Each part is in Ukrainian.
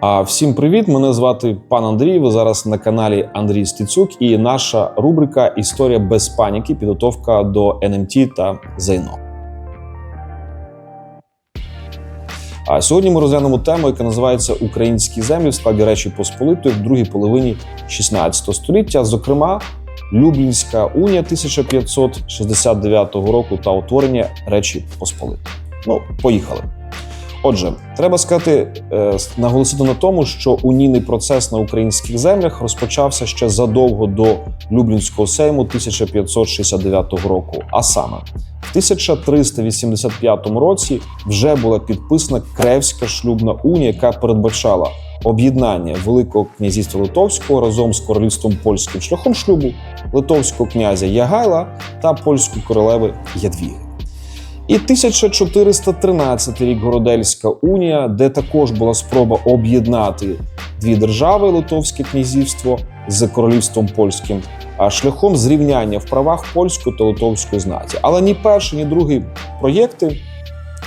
А всім привіт! Мене звати пан Андрій. Ви зараз на каналі Андрій Стецюк і наша рубрика Історія без паніки, підготовка до НМТ та ЗНО. А сьогодні ми розглянемо тему, яка називається Українські землі в складі Речі Посполитої в другій половині 16 століття. Зокрема, Люблінська унія 1569 року та утворення Речі Посполитої. Ну, поїхали. Отже, треба сказати, е, наголосити на тому, що унійний процес на українських землях розпочався ще задовго до Люблінського сейму 1569 року. А саме в 1385 році вже була підписана Кревська шлюбна унія, яка передбачала об'єднання Великого князівства Литовського разом з королівством польським шляхом шлюбу литовського князя Ягайла та польської королеви Ядвіги. І 1413 рік Городельська унія, де також була спроба об'єднати дві держави Литовське князівство з королівством польським, а шляхом зрівняння в правах польської та литовської знаті. Але ні перший, ні другий проєкти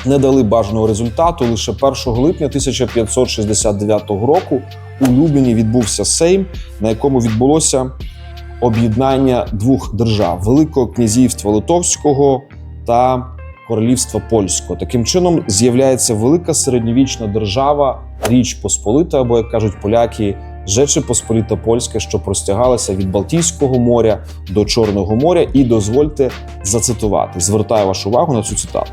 не дали бажаного результату. Лише 1 липня 1569 року у Любліні відбувся Сейм, на якому відбулося об'єднання двох держав Великого князівства Литовського та Королівства Польського. Таким чином з'являється велика середньовічна держава, Річ Посполита, або як кажуть поляки, Жечі Посполіта Польська, що простягалася від Балтійського моря до Чорного моря. І дозвольте зацитувати. Звертаю вашу увагу на цю цитату.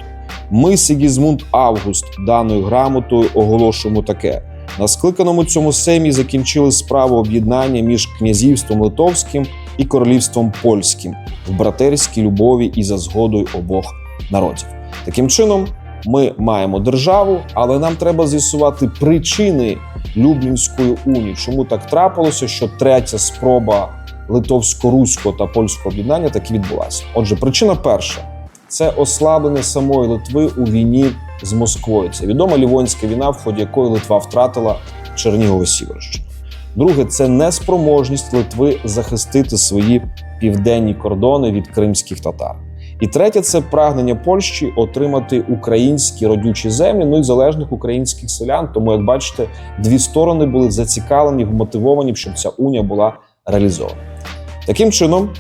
Ми, Сігізмунд Август, даною грамотою оголошуємо таке: на скликаному цьому семі закінчили справу об'єднання між князівством Литовським і королівством польським в братерській любові і за згодою обох народів. Таким чином, ми маємо державу, але нам треба з'ясувати причини Люблінської унії. Чому так трапилося, що третя спроба литовсько-руського та польського об'єднання таки відбулася? Отже, причина перша це ослаблення самої Литви у війні з Москвою. Це відома Лівонська війна, в ході якої Литва втратила Чернігово Сіверщину. Друге, це неспроможність Литви захистити свої південні кордони від кримських татар. І третє це прагнення Польщі отримати українські родючі землі, ну і залежних українських селян. Тому, як бачите, дві сторони були зацікавлені, вмотивовані, щоб ця унія була реалізована. Таким чином,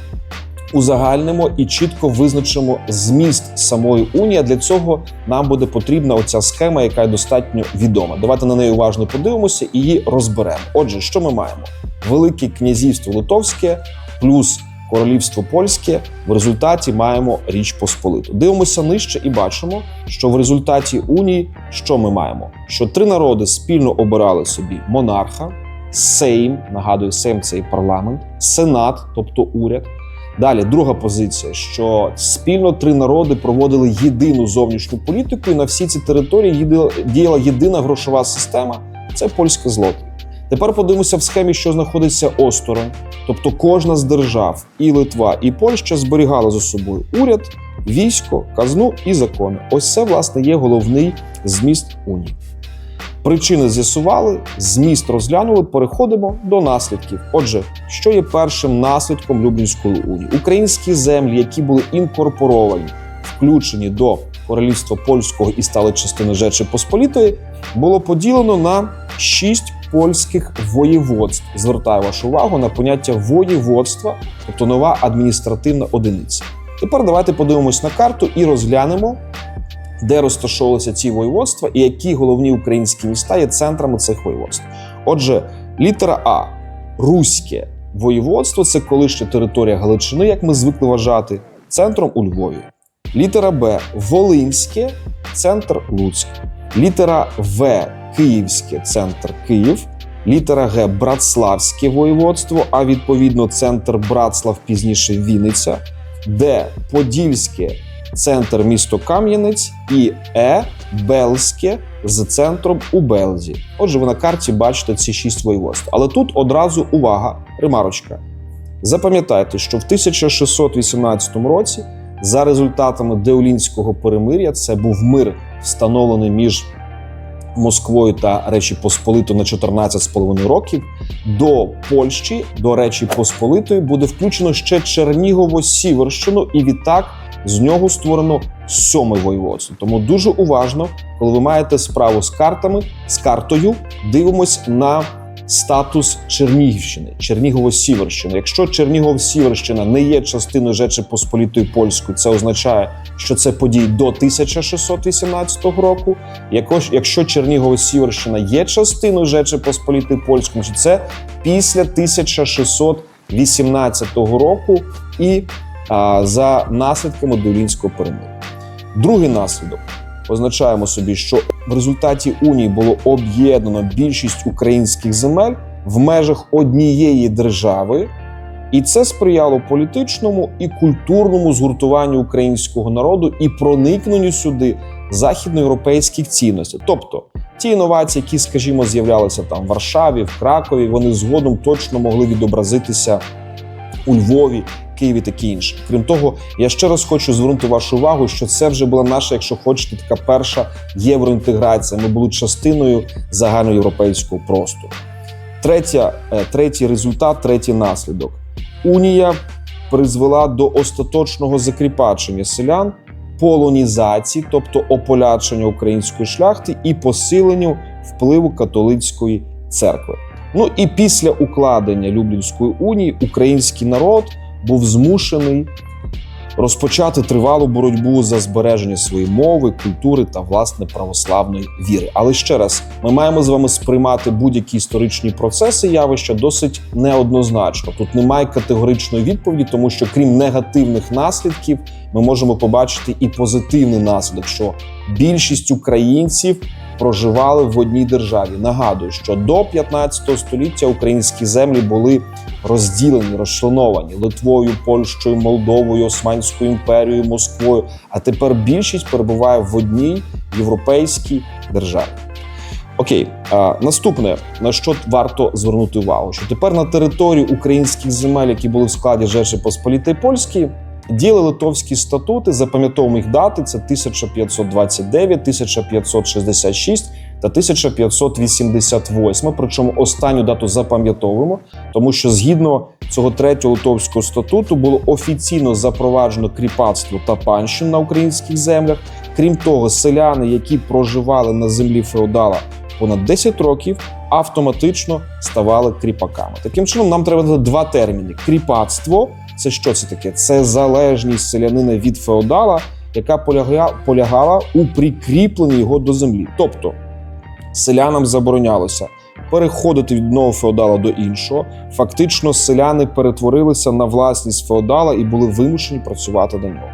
узагальнимо і чітко визначимо зміст самої унії. Для цього нам буде потрібна оця схема, яка є достатньо відома. Давайте на неї уважно подивимося і її розберемо. Отже, що ми маємо? Велике князівство Литовське плюс королівство польське. В результаті маємо річ Посполиту. Дивимося нижче і бачимо, що в результаті унії що ми маємо? Що три народи спільно обирали собі монарха, Сейм, нагадую, Сейм це і парламент, Сенат, тобто уряд. Далі друга позиція: що спільно три народи проводили єдину зовнішню політику, і на всі ці території діяла єдина грошова система це польське злото. Тепер подивимося в схемі, що знаходиться осторонь. Тобто кожна з держав, і Литва, і Польща зберігала за собою уряд, військо, казну і закони. Ось це, власне, є головний зміст унії. Причини з'ясували, зміст розглянули. Переходимо до наслідків. Отже, що є першим наслідком Люблінської унії? Українські землі, які були інкорпоровані, включені до королівства польського і стали частиною Жечі Посполітої, було поділено на шість польських воєводств. Звертаю вашу увагу на поняття воєводства, тобто нова адміністративна одиниця. Тепер давайте подивимось на карту і розглянемо, де розташовувалися ці воєводства і які головні українські міста є центрами цих воєводств. Отже, літера А Руське воєводство це колишня територія Галичини, як ми звикли вважати, центром у Львові. Літера Б Волинське, центр Луцьк. Літера В Київське центр Київ, літера Г Братславське воєводство, а відповідно центр Братслав, пізніше Вінниця, Д Подільське центр місто Кам'янець і Е Белське з центром у Белзі. Отже, ви на карті бачите ці шість воєводств. Але тут одразу увага, ремарочка. Запам'ятайте, що в 1618 році, за результатами Деолінського перемир'я, це був мир, встановлений між Москвою та Речі Посполитою на 14,5 років. До Польщі, до Речі Посполитої, буде включено ще Чернігово-Сіверщину, і відтак з нього створено сьоме воєводство. Тому дуже уважно, коли ви маєте справу з картами, з картою, дивимось на статус Чернігівщини, Чернігово-Сіверщини. Якщо Чернігов-Сіверщина не є частиною Жечі Посполітої польської, це означає, що це події до 1618 року. Якщо Чернігово-Сіверщина є частиною Жечі Посполітої польської, то це після 1618 року і а, за наслідками Долінського перемир'я. Другий наслідок означаємо собі, що в результаті унії було об'єднано більшість українських земель в межах однієї держави, і це сприяло політичному і культурному згуртуванню українського народу і проникненню сюди західноєвропейських цінностей. Тобто ті інновації, які, скажімо, з'являлися там в Варшаві, в Кракові, вони згодом точно могли відобразитися у Львові, Києві таке інше. Крім того, я ще раз хочу звернути вашу увагу, що це вже була наша, якщо хочете, така перша євроінтеграція. Ми були частиною загальноєвропейського простору. Третя, е, третій результат, третій наслідок. Унія призвела до остаточного закріпачення селян, полонізації, тобто ополячення української шляхти і посиленню впливу католицької церкви. Ну і після укладення Люблінської унії український народ був змушений розпочати тривалу боротьбу за збереження своєї мови, культури та власне православної віри. Але ще раз, ми маємо з вами сприймати будь-які історичні процеси, явища досить неоднозначно. Тут немає категоричної відповіді, тому що крім негативних наслідків, ми можемо побачити і позитивний наслідок, що більшість українців проживали в одній державі. Нагадую, що до 15 століття українські землі були розділені, розчленовані Литвою, Польщею, Молдовою, Османською імперією, Москвою. А тепер більшість перебуває в одній європейській державі. Окей, а, наступне на що варто звернути увагу, що тепер на території українських земель, які були в складі Жечі Посполітої Польської, діяли литовські статути. Запам'ятовуємо їх дати: це 1529, 1566 та 1588. Причому останню дату запам'ятовуємо, тому що згідно цього третього литовського статуту було офіційно запроваджено кріпацтво та панщин на українських землях. Крім того, селяни, які проживали на землі феодала понад 10 років, автоматично ставали кріпаками. Таким чином, нам треба два терміни: кріпацтво це що це таке? Це залежність селянина від феодала, яка поляга- полягала у прикріпленні його до землі. Тобто селянам заборонялося переходити від одного феодала до іншого. Фактично, селяни перетворилися на власність феодала і були вимушені працювати на нього.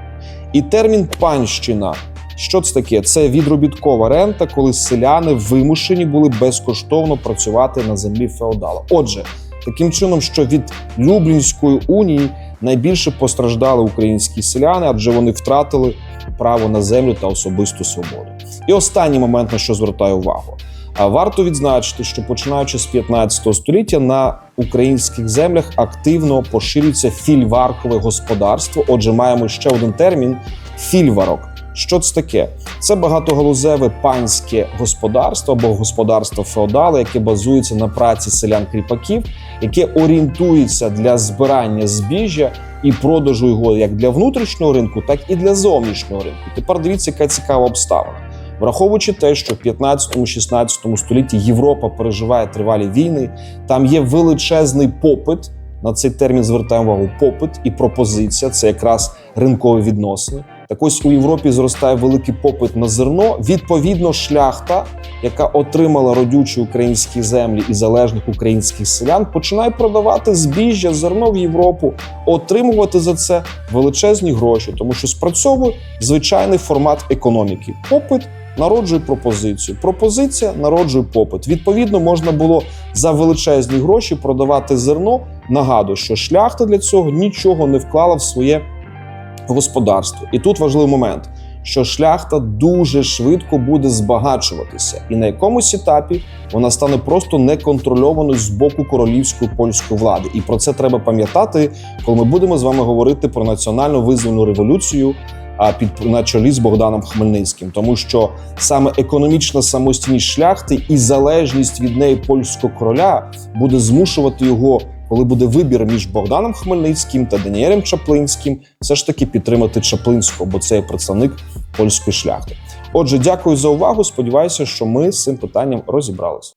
І термін панщина. Що це таке? Це відробіткова рента, коли селяни вимушені були безкоштовно працювати на землі феодала. Отже, таким чином, що від Люблінської унії найбільше постраждали українські селяни, адже вони втратили право на землю та особисту свободу. І останній момент, на що звертаю увагу. Варто відзначити, що починаючи з 15 століття на українських землях активно поширюється фільваркове господарство. Отже, маємо ще один термін фільварок. Що це таке? Це багатогалузеве панське господарство або господарство феодала, яке базується на праці селян-кріпаків, яке орієнтується для збирання збіжжя і продажу його як для внутрішнього ринку, так і для зовнішнього ринку. Тепер дивіться, яка цікава обставина. Враховуючи те, що в 15-16 столітті Європа переживає тривалі війни, там є величезний попит. На цей термін звертаємо увагу попит і пропозиція це якраз ринкові відносини. Так ось у Європі зростає великий попит на зерно. Відповідно, шляхта, яка отримала родючі українські землі і залежних українських селян, починає продавати збіжжя, зерно в Європу, отримувати за це величезні гроші, тому що спрацьовує звичайний формат економіки. Попит народжує пропозицію. Пропозиція народжує попит. Відповідно, можна було за величезні гроші продавати зерно. Нагадую, що шляхта для цього нічого не вклала в своє господарство. І тут важливий момент, що шляхта дуже швидко буде збагачуватися, і на якомусь етапі вона стане просто неконтрольованою з боку королівської польської влади. І про це треба пам'ятати, коли ми будемо з вами говорити про національно визвольну революцію а під на чолі з Богданом Хмельницьким, тому що саме економічна самостійність шляхти і залежність від неї польського короля буде змушувати його, коли буде вибір між Богданом Хмельницьким та Даніелем Чаплинським, все ж таки підтримати Чаплинського, бо це є представник польської шляхти. Отже, дякую за увагу. Сподіваюся, що ми з цим питанням розібралися.